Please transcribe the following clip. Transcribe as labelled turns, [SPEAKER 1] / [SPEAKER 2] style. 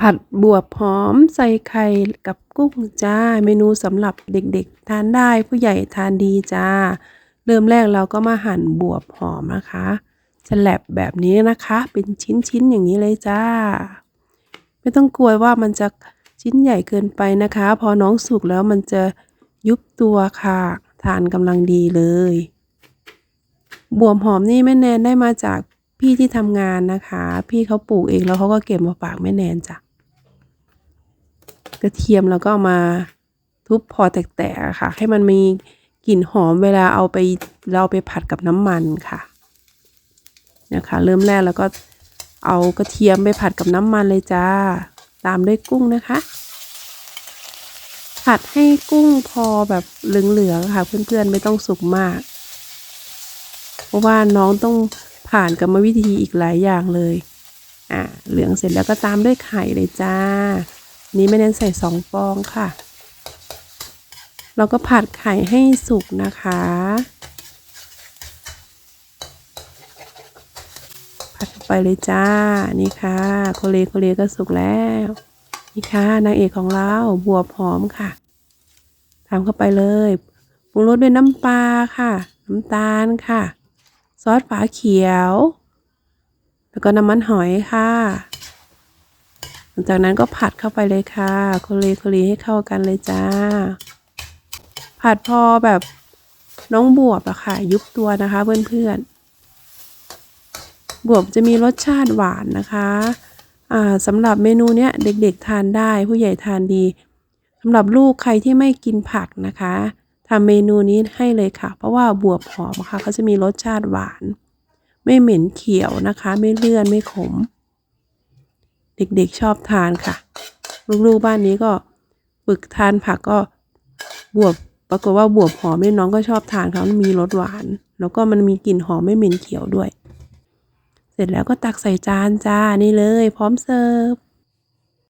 [SPEAKER 1] ผัดบวบหอมใส่ไข่กับกุ้งจ้า เมนูสำหรับเด็กๆ ทานได้ผู้ใหญ่ทานดีจ้า เริ่มแรกเราก็มาหั่นบวบหอมนะคะฉลับแบบนี้นะคะ เป็นชิ้นๆอย่างนี้เลยจ้า ไม่ต้องกลัวว่ามันจะชิ้นใหญ่เกินไปนะคะ พอน้องสุกแล้วมันจะยุบตัวค่ะ ทานกำลังดีเลย บวบหอมนี่แม่แนนได้มาจากพี่ที่ทำงานนะคะ พี่เขาปลูกเองแล้วเขาก็เก็บมาฝากแม่แนนจ้ะ ระเทียมแล้วก็มาทุบพอแตกๆค่ะ ให้มันมีกลิ่นหอมเวลาเอาไปเราไปผัดกับน้ำมันค่ะนะคะ เริ่มแรกแล้วก็เอากระเทียมไปผัดกับน้ำมันเลยจ้า ตามด้วยกุ้งนะคะ ผัดให้กุ้งพอแบบเหลืองๆค่ะ เพื่อนๆไม่ต้องสุกมาก เพราะว่าน้องต้องผ่านกรรมวิธีอีกหลายอย่างเลย อ่าเหลืองเสร็จแล้วก็ตามด้วยไข่เลยจ้า นี้ไม่เน้นใส่สองฟองค่ะ เราก็ผัดไข่ให้สุกนะคะ ผัดไปเลยจ้า นี่ค่ะโคเลโคเลก็สุกแล้ว นี่ค่ะนางเอกของเราบวบหอมค่ะทำเข้าไปเลยปรุงรสด้วยน้ำปลาค่ะ น้ำตาลค่ะ ซอสฝาเขียว แล้วก็น้ำมันหอยค่ะ ลังจากนั้นก็ผัดเข้าไปเลยค่ะโคเลโคเลให้เข้ากันเลยจ้า ผัดพอแบบน้องบวบอะค่ะ ยุบตัวนะคะเพื่อนๆ บวบจะมีรสชาติหวานนะคะอ่าสำหรับเมนูเนี้ยเด็กๆทานได้ผู้ใหญ่ทานดีสำหรับลูกใครที่ไม่กินผักนะคะทำเมนูนี้ให้เลยค่ะ เพราะว่าบวบหอมค่ะเขาจะมีรสชาติหวาน ไม่เหม็นเขียวนะคะ ไม่เลื่อนไม่ขม เด็กๆชอบทานค่ะลูกๆบ้านนี้ก็ฝึกทานผักก็บวบปรากฏว่าบวบหอมนี่น้องก็ชอบทานค่ะมันมีรสหวาน แล้วก็มันมีกลิ่นหอมไม่เหม็นเขียวด้วย เสร็จแล้วก็ตักใส่จานจ้านี่เลย พร้อมเสิร์ฟ